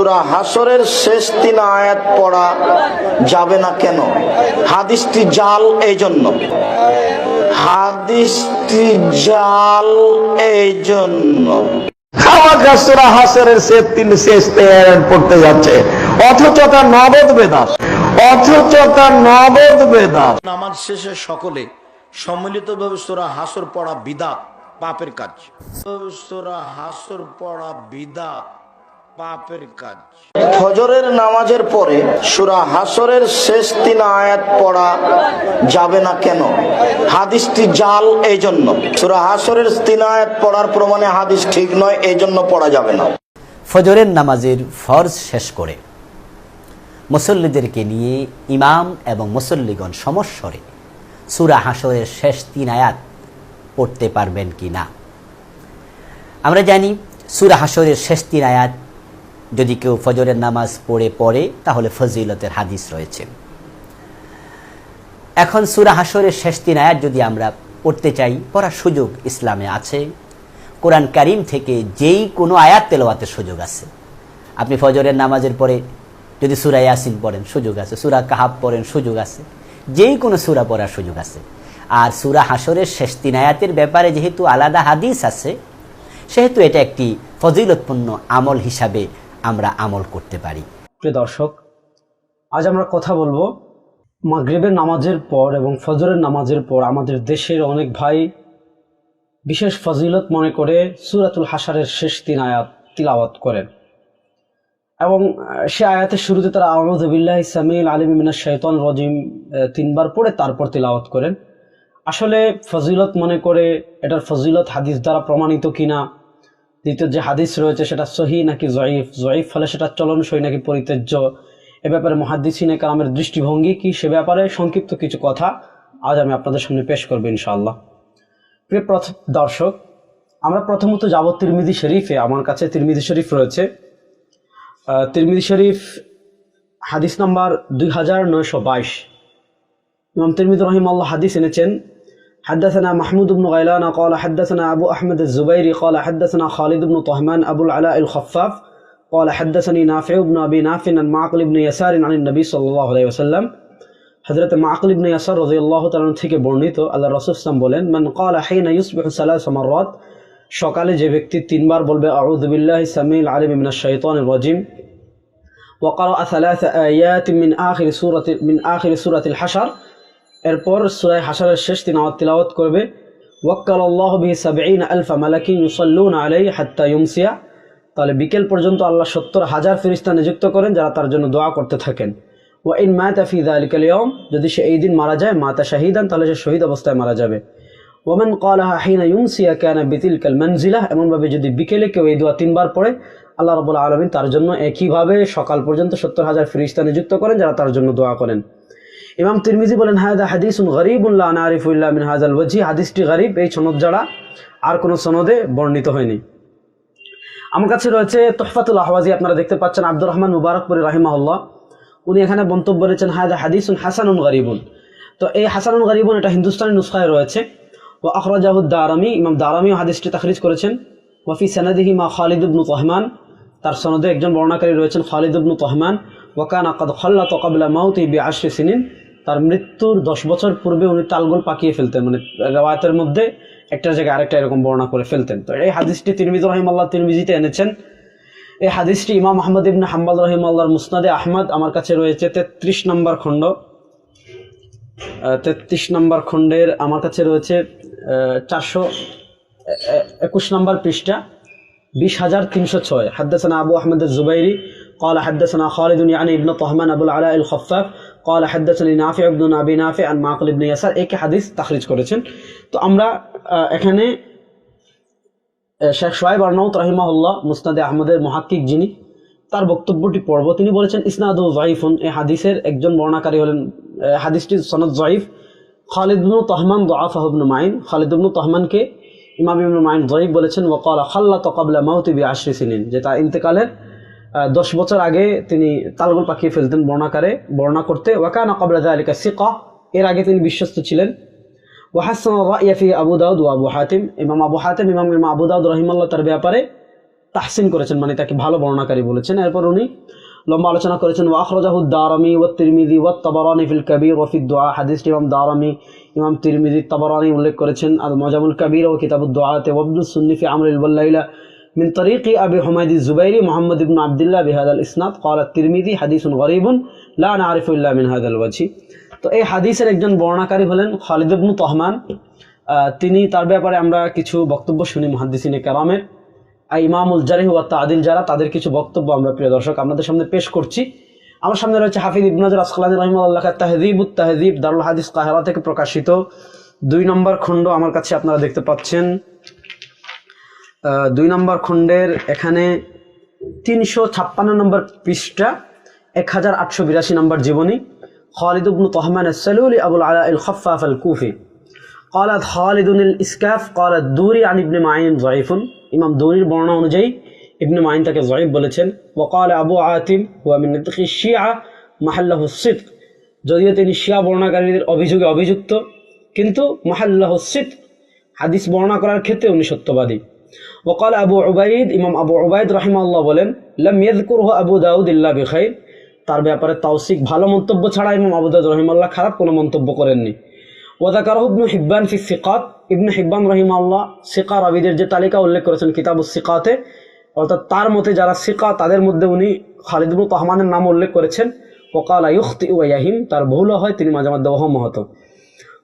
সুরা হাসরের শেষ তিন আয়াত পড়া যাবে না কেন? হাদিসটি জাল এই জন্য হাদিসটি জাল এই জন্য খাওয়া সুরা হাসরের শেষ তিন শেষ তেয়ার পড়তে যাচ্ছে অথচ তার নবদ বেদাস অথচ তার নবদ বেদাস নামাজ শেষে সকলে সম্মিলিতভাবে সোরা হাসর পড়া বিদাত পাপের কাজ। সোরা হাসর পড়া বিদাত পাপের কাজ। ফজরের নামাজের পরে সুরা হাসরের শেষ তিন আয়াত পড়া যাবে না কেন? হাদিসটি জাল এই জন্য সুরা হাসরের তিন আয়াত পড়ার প্রমাণে হাদিস ঠিক নয় এই জন্য পড়া যাবে না। ফজরের নামাজের ফরজ শেষ করে মুসল্লিদেরকে নিয়ে ইমাম এবং মুসল্লিগণ সমস্বরে সুরা হাসরের শেষ তিন আয়াত পড়তে পারবেন কি না? আমরা জানি সুরা হাসরের শেষ তিন আয়াত যদি কেউ ফজরের নামাজ পড়ে পড়ে, তাহলে ফজিলতের হাদিস রয়েছে। এখন সুরা হাসরের শেষ তিন আয়াত যদি আমরা পড়তে চাই, পড়ার সুযোগ ইসলামে আছে। কোরআন কারিম থেকে যেই কোনো আয়াত তেলাওয়াতের সুযোগ আছে। আপনি ফজরের নামাজের পরে যদি সুরা ইয়াসিন পড়েন, সুযোগ আছে। সুরা কাহাব পড়েন, সুযোগ আছে। যেই কোনো সুরা পড়ার সুযোগ আছে। আর সুরা হাসরের শেষ তিন আয়াতের ব্যাপারে যেহেতু আলাদা হাদিস আছে, সেহেতু এটা একটি ফজিলতপূর্ণ আমল হিসাবে আমরা আমল করতে পারি। প্রিয় দর্শক, আজ আমরা কথা বলব মাগরিবের নামাজের পর এবং ফজরের নামাজের পর আমাদের দেশের অনেক ভাই বিশেষ ফজিলত মনে করে সুরাতুল হাসারের শেষ তিন আয়াত তিলাওয়াত করেন। এবং সে আয়াতের শুরুতে তারা আহমদুবিল্লাহ সামিল আলিম মিনা শৈতন রজিম তিনবার পড়ে তারপর তিলাওয়াত করেন। আসলে ফজিলত মনে করে এটার ফজিলত হাদিস দ্বারা প্রমাণিত কিনা দ্বিতীয় যে হাদিস রয়েছে সেটা সহি নাকি জয়ীফ? জয়ীফ হলে সেটা চলন চলনসই নাকি পরিত্যাজ্য? এ ব্যাপারে মহাদিসিনে কালামের দৃষ্টিভঙ্গি কি সে ব্যাপারে? সংক্ষিপ্ত কিছু কথা আজ আমি আপনাদের সামনে পেশ করব ইনশাআল্লাহ। প্রিয় দর্শক, আমরা প্রথমত যাব তিরমিদি শরীফে। আমার কাছে তিরমিদি শরীফ রয়েছে। তিরমিদি শরীফ হাদিস নাম্বার দুই হাজার নয়শো বাইশ। ইমাম তিরমিদ রহিম আল্লাহ হাদিস এনেছেন حدثنا محمود بن غيلان قال حدثنا أبو أحمد الزبيري قال حدثنا خالد بن طهمان أبو العلاء الخفاف قال حدثني نافع بن أبي نافع عن معقل بن يسار عن النبي صلى الله عليه وسلم হজরত মাকল ইবনে ইয়াসার রাদিয়াল্লাহু তাআলা থেকে বর্ণিত আল্লাহ রাসূল সাল্লাল্লাহু বলেন মান ক্বালা হিনা ইউসবিহু সালাস মাররাত সকালে যে ব্যক্তি তিনবার বলবে আউযু বিল্লাহি সামিল আলিম মিনাশ শাইতানির রাজিম وقرأ ثلاث آيات من آخر سورة من آخر سورة الحشر এরপর সূরা হাশরের শেষ তিন আয়াত তিলাওয়াত করবে ওয়াক্কাল আল্লাহ বিহি সাবঈন আলফা মালাকিন ইউসাল্লুনা আলাইহি হাত্তা ইউমসিয়া। তাহলে বিকেল পর্যন্ত আল্লাহ সত্তর হাজার ফেরেশতা নিযুক্ত করেন যারা তার জন্য দোয়া করতে থাকেন। ওয়া ইন মাতা ফি যালিকাল ইয়াউম যদি সে এই দিন মারা যায়, মাতা শাহিদান, তাহলে সে শহীদ অবস্থায় মারা যাবে। ওমান ক্বালাহা হিনা ইউমসিয়া কানা বিতিলকাল মানজিলাহ এমনভাবে যদি বিকেলে কেউ এই দোয়া তিনবার পড়ে, আল্লাহ রাব্বুল আলামিন তার জন্য একইভাবে সকাল পর্যন্ত সত্তর হাজার ফেরেশতা নিযুক্ত করেন যারা তার জন্য দোয়া করেন। ইমাম তিরমিজি বলেন হায়দা হাদিসুন গরিবুল্লাহ নারিফুল্লাহ মিন হাজাল ওয়াজি হাদিসটি গরিব, এই সনদ ছাড়া আর কোনো সনদে বর্ণিত হয়নি। আমার কাছে রয়েছে তোহফাতুল আহওয়াজি, আপনারা দেখতে পাচ্ছেন আব্দুর রহমান মুবারকপুরি রাহিমাহুল্লাহ। উনি এখানে মন্তব্য করেছেন হায়দা হাদিসুন হাসানুন গরিবুন। তো এই হাসানুন গরিবুন এটা হিন্দুস্তানি নুসখায় রয়েছে। ও আখরাজাহুদ দারামি, ইমাম দারামিও হাদিসটি তাখরিজ করেছেন। ওয়াফি সানাদিহি মা খালিদ ইবনু তহমান, তার সনদে একজন বর্ণাকারী রয়েছেন খালিদ ইবনু তহমান। ওয়াকান আকাদ খল্লা তকাবলা মাউতি বি আশরি সিনিন। তার মৃত্যুর দশ বছর পূর্বে উনি তালগোল পাকিয়ে ফেলতেন মানে রেওয়ায়তের মধ্যে একটা জায়গায় আরেকটা এরকম বর্ণনা করে ফেলতেন তো এই হাদিসটি তিরমিজ রহিম আল্লাহ তিরমিজিতে এনেছেন এই হাদিসটি ইমাম আহমদ ইবনে হাম্বাল রহিম আল্লাহর মুসনাদে আহমদ আমার কাছে রয়েছে তেত্রিশ নম্বর খণ্ড তেত্রিশ নম্বর খণ্ডের আমার কাছে রয়েছে চারশো একুশ নম্বর পৃষ্ঠা বিশ হাজার তিনশো ছয় حدثنا أبو أحمد الزبيري قال حدثنا خالد يعني ابن طهمان أبو العلاء الخفاف কল হাদ্দাসনী নাফি আব্দুল নাবি নাফি আর মাকুল ইবনে ইয়াসার একে হাদিস তাখরিজ করেছেন। তো আমরা এখানে শেখ সোহেব আর্নাউত রাহিমাহুল্লাহ মুস্তাদে আহমদের মহাক্কিক যিনি, তার বক্তব্যটি পড়ব তিনি বলেছেন ইসনাদু জয়ীফুন এ হাদিসের একজন বর্ণাকারী হলেন হাদিসটি সনদ জয়ীফ খালিদুবনু তহমান দোয়াফাহবনু মাইন। খালিদুবনু তহমানকে ইমাম ইবনু মাইন জয়ীফ বলেছেন ওকাল খাল্লা তকাবলা মাহতিবি আশ্রী সিনিন যে তার ইন্তেকালের দশ বছর আগে তিনি তালগুল পাকিয়ে ফেলতেন বর্ণাকারে, বর্ণনা করতে, ওয়াকান আকাবলা আলিকা সিকা এর আগে তিনি বিশ্বস্ত ছিলেন। রাইয়াফি আবু দাউদ ও আবু হাতিম ইমাম আবু হাতিম, ইমাম ইমাম আবু দাউদ রহিমাল্লাহ তার ব্যাপারে তাহসিন করেছেন মানে তাকে ভালো বর্ণনাকারী বলেছেন। এরপর উনি লম্বা আলোচনা করেছেন ওয়াখরাজাহুদ দারামি ওয়া তিরমিজি ওয়া তাবারানি ফিল কবির ফিদ দুআ হাদিসটি ইমাম দারামি, ইমাম তিরমিজি, তাবারানি উল্লেখ করেছেন। আর মজামুল কবির ও কিতাবুদ দুআতে ওয়াবদুস সুন্নি ফি আমরিল ওয়াল্লাইলা من طريق أبي حميد الزبيري محمد بن عبد الله بهذا الإسناد قال الترمذي حديث غريب لا نعرف إلا من هذا الوجه তো এই হাদিসের একজন বর্ণাকারী হলেন খালিদ ইবনু তহমান আহ, তিনি তার ব্যাপারে আমরা কিছু বক্তব্য শুনি মুহাদ্দিসিনে কারামের আর ইমামুল জারিহ ওয়া তাদিল যারা তাদের কিছু বক্তব্য আমরা প্রিয় দর্শক আপনাদের সামনে পেশ করছি আমার সামনে রয়েছে হাফিজ ইবনাজর আসকালানি রহিমাল্লাহ তাহদিব উত তাহদিব দারুল হাদিস কাহেরা থেকে প্রকাশিত দুই নম্বর খণ্ড আমার কাছে আপনারা দেখতে পাচ্ছেন আহ, দুই নম্বর খণ্ডের এখানে তিনশো ছাপ্পান্ন নম্বর পৃষ্ঠা এক হাজার আটশো বিরাশি নম্বর জীবনী খালিদ ইবনু তহমান السلولي أبو العلاء الخفاف الكوفي قالت خالد الإسكاف قال الدوري عن ابن معين ضعيف ইমাম দৌরির বর্ণনা অনুযায়ী ইবনে মাইন তাকে জয়ীব বলেছেন ওকাল আবু আতিম হুয়া মিন নতকি শিয়া মাহাল্লাহু সিদ্ক যদিও তিনি শিয়া বর্ণাকারীদের অভিযোগে অভিযুক্ত কিন্তু মাহাল্লাহু সিদ্ক হাদিস বর্ণনা করার ক্ষেত্রে উনি সত্যবাদী ওকাল আবু উবাইদ ইমাম আবু উবাইদ রাহিমাল্লাহ বলেন লাম ইয়াযকুরহু আবু দাউদ ইল্লা বিখাইর তার ব্যাপারে তাওসিক ভালো মন্তব্য ছাড়া ইমাম আবু দাউদ রহিমাল্লাহ খারাপ কোনো মন্তব্য করেননি। ওয়াদাকারহ ইবনু হিব্বান ফি সিকাত। ইবনু হিব্বান রহিমাল্লাহ সিকা রাবিদের যে তালিকা উল্লেখ করেছেন কিতাবুস সিকাতে, অর্থাৎ তার মতে যারা সিকা, তাদের মধ্যে উনি খালিদ ইবনু তহমানের নাম উল্লেখ করেছেন। ওকাল আয়ুখতি ওয়াহিম তার ভুলও হয়, তিনি মাঝে মধ্যে ওহম হতো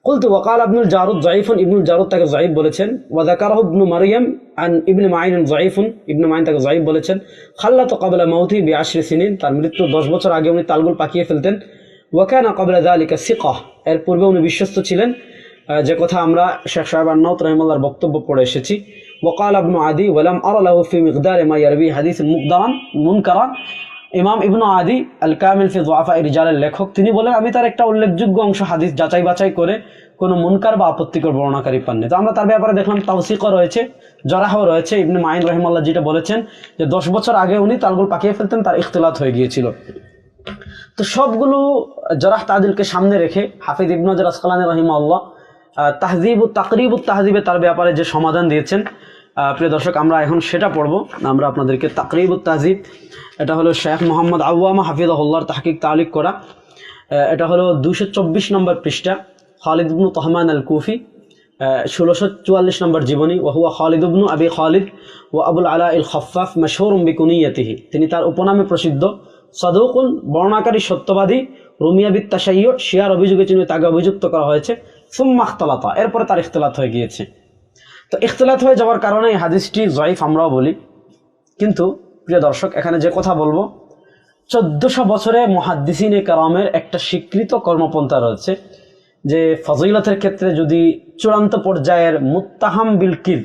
قلت وقال ابن الجارود ضعيف ابن الجارود তাকে ضعيف বলেছেন وذكره ابن مريم عن ابن معين ضعيف ابن معين তাকে ضعيف বলেছেন খাল্লাত قبل موته بعشر سنين তার মৃত্যু 10 বছর আগে উনি তালগুল পাকিয়ে ফেলতেন ওয়াকানা قبل ذلك ثقة এর পূর্বে উনি বিশ্বস্ত ছিলেন আহ, যে কথা আমরা শেখ সাহেব আন্নাউত রহিমাল্লাহর বক্তব্য পড়ে এসেছি وقال ابن عدي ولم أرى له في مقدار ما يروي حديث مقدرا منكرا ইমাম ইবনু আদি আল কামিল ফি দোয়াফা রিজালের লেখক, তিনি বলেন, আমি তার একটা উল্লেখযোগ্য অংশ হাদিস যাচাই বাছাই করে কোনো মুনকার বা আপত্তিকর বর্ণনাকারী পাননি। তো আমরা তার ব্যাপারে দেখলাম তাওসিকও রয়েছে, জরাহও রয়েছে। ইবনে মাইন রহিমাল্লাহ যেটা বলেছেন যে, দশ বছর আগে উনি তালগুল পাকিয়ে ফেলতেন, তার ইখতলাত হয়ে গিয়েছিল। তো সবগুলো জরাহ তাদিলকে সামনে রেখে হাফিজ ইবনাজর আসকালানি রহিমাল্লাহ তাহজিব তাকরিব তাহজিবে তার ব্যাপারে যে সমাধান দিয়েছেন প্রিয় দর্শক, আমরা এখন সেটা পড়ব। আমরা আপনাদেরকে তাকরিব তাহজিব এটা হলো শেখ মোহাম্মদ আউয়ামা হাফিজাহুল্লাহর তাহকিক তালিক করা। এটা হলো দুশো চব্বিশ নম্বর পৃষ্ঠা, খালিদ ইবনু তহমান আল কুফি ষোলোশো চুয়াল্লিশ নম্বর জীবনী ওহুয়া খালিদ ইবনু আবি খালিদ ও আবুল আলা ইল খফাফ মশহুর বিকুনিয়তিহি। তিনি তার উপনামে প্রসিদ্ধ সদৌকুল বর্ণাকারী সত্যবাদী রুমিয়াবিদ তাসাইয় শিয়ার অভিযোগে তিনি তাকে অভিযুক্ত করা হয়েছে সুম্মাখতলাতা এরপরে তার ইখতলাত হয়ে গিয়েছে। তো ইখতলাত হয়ে যাওয়ার কারণে হাদিসটি জয়ীফ আমরাও বলি। কিন্তু প্রিয় দর্শক, এখানে যে কথা বলব, চোদ্দশো বছরে মহাদ্দিসিনে কারামের একটা স্বীকৃত কর্মপন্থা রয়েছে, যে ফজিলতের ক্ষেত্রে যদি চূড়ান্ত পর্যায়ের মুত্তাহাম বিলকির,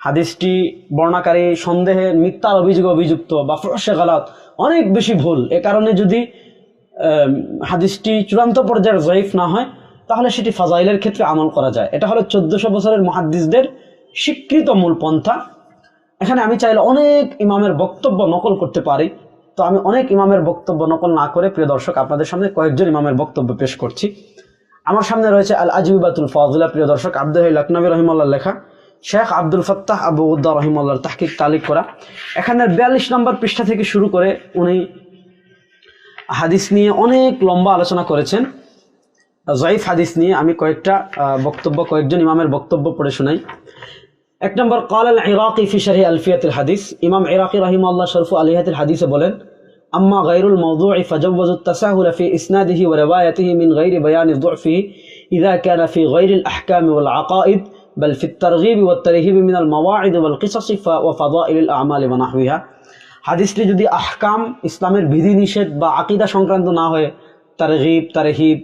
হাদিসটি বর্ণাকারী সন্দেহে মিথ্যার অভিযোগে অভিযুক্ত বা ফরসে গালাত অনেক বেশি ভুল। এ কারণে যদি হাদিসটি চূড়ান্ত পর্যায়ের জয়ীফ না হয় তাহলে সেটি ফাজাইলের ক্ষেত্রে আমল করা যায়। এটা হলো চোদ্দশো বছরের মহাদ্দিসদের স্বীকৃত মূল পন্থা। এখানে আমি চাইলে অনেক ইমামের বক্তব্য নকল করতে পারি। তো আমি অনেক ইমামের বক্তব্য নকল না করে, প্রিয় দর্শক, আপনাদের সামনে কয়েকজন ইমামের বক্তব্য পেশ করছি। আমার সামনে রয়েছে আল আজিবাতুল ফাজুল্লাহ প্রিয় দর্শক, আব্দুল লখনবী রহিমাল্লাহ লেখা। শেখ আব্দুল ফত্তাহ আবু উদ্দা রহিমাল্লাহর তাহকিক তালিক করা। এখানে বিয়াল্লিশ নম্বর পৃষ্ঠা থেকে শুরু করে উনি হাদিস নিয়ে অনেক লম্বা আলোচনা করেছেন। জয়ীফ হাদিস নিয়ে আমি কয়েকটা আহ, বক্তব্য কয়েকজন ইমামের বক্তব্য পড়ে শোনাই এক নম্বর قال العراقي في شرح ألفية الحديث ইমাম ইরাকি রাহিমাল্লাহ শরফু আলিহাতুল হাদিসে বলেন أما غير الموضوع فجوزوا التساهل في إسناده وروايته من غير بيان ضعفه إذا كان في غير الأحكام والعقائد بل في الترغيب والترهيب من المواعظ والقصص ف- وفضائل الأعمال ونحوها হাদিসটি যদি আহকাম ইসলামের বিধি নিষেধ বা আকিদা সংক্রান্ত না হয়ে তারগিব তারহিব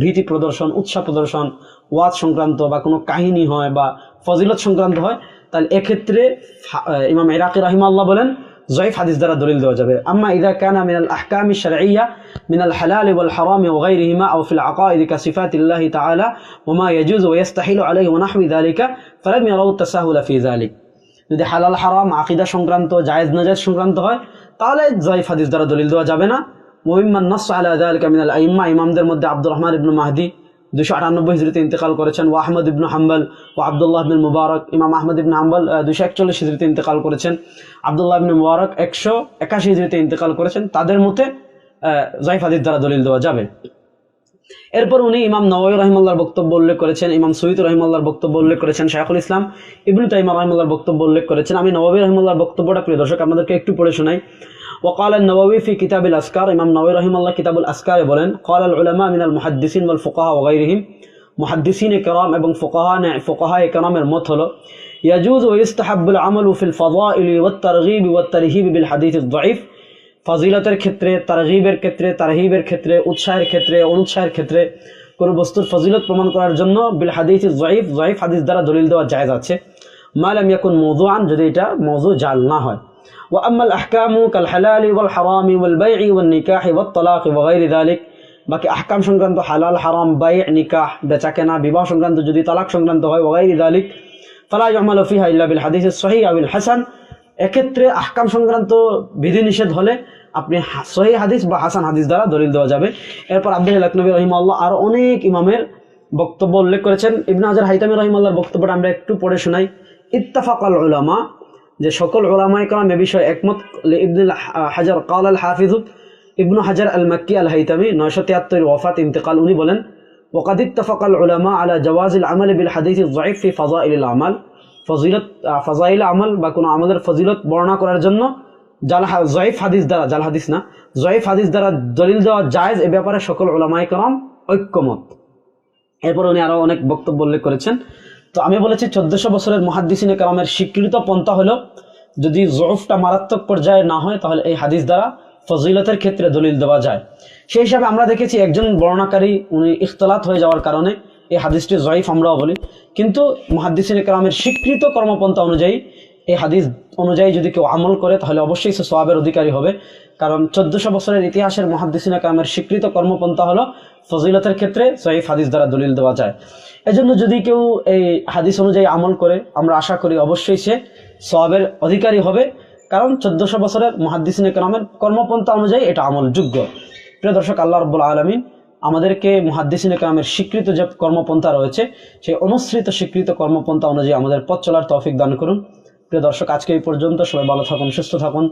ভীতি প্রদর্শন, উৎসাহ প্রদর্শন, ওয়াজ সংক্রান্ত বা কোনো কাহিনী হয় বা ফজিলত সংক্রান্ত হয়, তাহলে এক্ষেত্রে ইমাম ইরাকি রহিমা আল্লাহ বলেন, জয়ফ হাদিস দ্বারা দলিল দেওয়া যাবে। আম্মা ইদা কানা মিনাল আহকামি শারঈয়া, মিনাল হালাল ওয়াল হারাম ওয়া গায়রিহিমা আও ফিল আকাইদ কা সিফাতিল্লাহি তাআলা ওয়া মা ইয়াজুজু ওয়া ইস্তাহিলু আলাইহি ওয়া নাহমি যালিকা ফালাম ইয়ারাউ তাসাহুল ফি যালিক। যদি হালাল, হারাম, আকীদা সংক্রান্ত, জায়েজ, নাজায়েজ সংক্রান্ত হয়, তাহলে জয়ফ হাদিস দ্বারা দলিল দেওয়া যাবে না। মুহিম্মান নস আলা যালিকা মিনাল আইম্মা, ইমামদের মধ্যে আব্দুর রহমান ইবনু মাহদি দুশো আটানব্বই হিজড়িতে ইন্তেকাল করেছেন, ও আহমদ ইবনু হাম্বল ও আবদুল্লাহ বিন মুবারক, ইমাম আহমদ ইবনু হাম্বল দুশো একচল্লিশ হিজড়িতে ইন্তেকাল করেছেন। আবদুল্লাহ বিন মুবারক একশো একাশি হিজড়িতে ইন্তেকাল করেছেন। তাদের মতে জাইফ হাদিস দ্বারা দলিল দেওয়া যাবে। এরপর উনি ইমাম নওয়াই রহিমাল্লাহর বক্তব্য উল্লেখ করেছেন, ইমাম সৈয়দ রহিমাল্লাহর বক্তব্য উল্লেখ করেছেন শাহুল ইসলাম ইবনু তাইমা রহিমাল্লাহর বক্তব্য উল্লেখ করেছেন। আমি নবাবী রহিমাল্লাহর বক্তব্যটা প্রিয় দর্শক, আপনাদেরকে একটু পড়ে শোনাই। وقال النووي في كتاب الأذكار إمام نووي رحمه الله كتاب الأذكار بولن قال العلماء من المحدثين والفقهاء وغيرهم محدثين كرام ابن فقهاء فقهاء كرام المطل يجوز ويستحب العمل في الفضائل والترغيب والترهيب بالحديث الضعيف ফজিলতের ক্ষেত্রে তারহিবের ক্ষেত্রে তারহিবের ক্ষেত্রে উৎসাহের ক্ষেত্রে অনুৎসাহের ক্ষেত্রে কোনো বস্তুর ফজিলত প্রমাণ করার জন্য বিল হাদিস জয়ীফ জয়ীফ হাদিস দ্বারা দলিল দেওয়া জায়জ আছে মালাম ইয়াকুন মৌজু আন যদি এটা মৌজু জাল না হয় ওয়াম্মাল আহকামু কাল হালালি ওয়াল হারামি ওয়াল বাইঈ ওয়াল নিকাহি ওয়াত তালাক ওয়া গায়রি যালিক। বাকি আহকাম সংক্রান্ত হালাল, হারাম বাই নিকাহ বেচা কেনা বিবাহ সংক্রান্ত যদি তালাক সংক্রান্ত হয় ওয়াগাইরি দালিক ফালা আহমাল ফিহা ইল্লা বিল হাদিস সহি আবিল হাসান। এক্ষেত্রে আহকাম সংক্রান্ত বিধিনিষেধ হলে আপনি সহি হাদিস বা হাসান হাদিস দ্বারা দলিল দেওয়া যাবে। এরপর আব্দুল লকনবী রহিমাল্লাহ আর অনেক ইমামের বক্তব্য উল্লেখ করেছেন। ইবনা হাইতামি রহিমাল্লাহর বক্তব্যটা আমরা একটু পড়ে শোনাই। ইত্তাফাক আল উলামা যে সকল ওলামায় কালাম এ বিষয়ে একমত ইবনুল হাজার কাল আল হাফিজ ইবনু হাজার আল মাক্কি আল হাইতামি নয়শো তিয়াত্তর ওয়াফাত ইন্তেকাল উনি বলেন وقد اتفق العلماء على جواز العمل بالحديث الضعيف في فضائل الأعمال ফজিলত ফজাইল আমল বা কোনো আমলের ফজিলত বর্ণনা করার জন্য জাল হা- জয়ীফ হাদিস দ্বারা জাল হাদিস না জয়ীফ হাদিস দ্বারা দলিল দেওয়া জায়েজ এ ব্যাপারে সকল ওলামায় করম ঐক্যমত এরপর উনি আরো অনেক বক্তব্য উল্লেখ করেছেন তো আমি বলেছি চোদ্দশো বছরের মহাদ্দিসিনে কালামের স্বীকৃত পন্থা হলো, যদি জরফটা মারাত্মক পর্যায়ে না হয়, তাহলে এই হাদিস দ্বারা ফজিলতের ক্ষেত্রে দলিল দেওয়া যায়। সেই হিসাবে আমরা দেখেছি একজন বর্ণাকারী উনি ইখতলাত হয়ে যাওয়ার কারণে এই হাদিসটি জয়ীফ আমরাও বলি। কিন্তু মহাদ্দিসিনে কালামের স্বীকৃত কর্মপন্থা অনুযায়ী, এই হাদিস অনুযায়ী যদি কেউ আমল করে, তাহলে অবশ্যই সে সোয়াবের অধিকারী হবে। কারণ চোদ্দশো বছরের ইতিহাসের মহাদ্দিসিনা কামের স্বীকৃত কর্মপন্থা হলো ফজিলতের ক্ষেত্রে জয়ীফ হাদিস দ্বারা দলিল দেওয়া যায়। এজন্য যদি কেউ এই হাদিস অনুযায়ী আমল করে, আমরা আশা করি অবশ্যই সে সোয়াবের অধিকারী হবে, কারণ চোদ্দশো বছরের মহাদ্দিসিন কালামের কর্মপন্থা অনুযায়ী এটা আমলযোগ্য। প্রিয় দর্শক, আল্লাহ রব্বুল আলমিন আমাদেরকে মহাদ্দিসিন কালামের স্বীকৃত যে কর্মপন্থা রয়েছে, সেই অনুসৃত স্বীকৃত কর্মপন্থা অনুযায়ী আমাদের পথ চলার তৌফিক দান করুন। প্রিয় দর্শক, আজকে এই পর্যন্ত সবাই ভালো থাকুন, সুস্থ থাকুন।